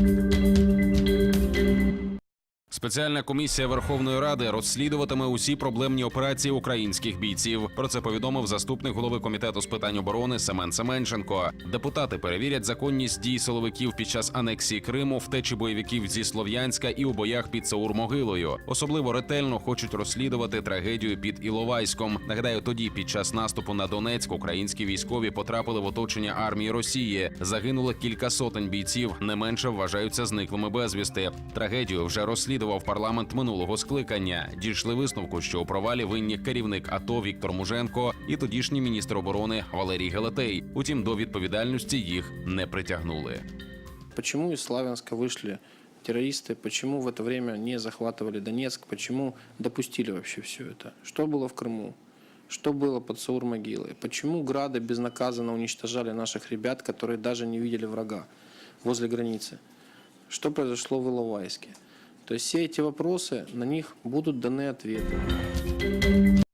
Música Спеціальна комісія Верховної Ради розслідуватиме усі проблемні операції українських бійців. Про це повідомив заступник голови комітету з питань оборони Семен Семенченко. Депутати перевірять законність дій силовиків під час анексії Криму, втечі бойовиків зі Слов'янська і у боях під Саур-Могилою. Особливо ретельно хочуть розслідувати трагедію під Іловайськом. Нагадаю, тоді під час наступу на Донецьк українські військові потрапили в оточення армії Росії. Загинуло кілька сотень бійців. Не менше вважаються зниклими безвісти. Трагедію вже розслідував парламент минулого скликання. Дійшли висновку, що у провалі винні керівник АТО Віктор Муженко і тодішній міністр оборони Валерій Гелетей. Утім, до відповідальності їх не притягнули. Почему из Славянска вышли террористы, почему в это время не захватывали Донецк, почему допустили вообще все это? Что было в Крыму? Что было под Саур-могилой? Почему грады безнаказанно уничтожали наших ребят, которые даже не видели врага возле границы? Что произошло в Иловайске? То есть все эти вопросы, на них будут даны ответы.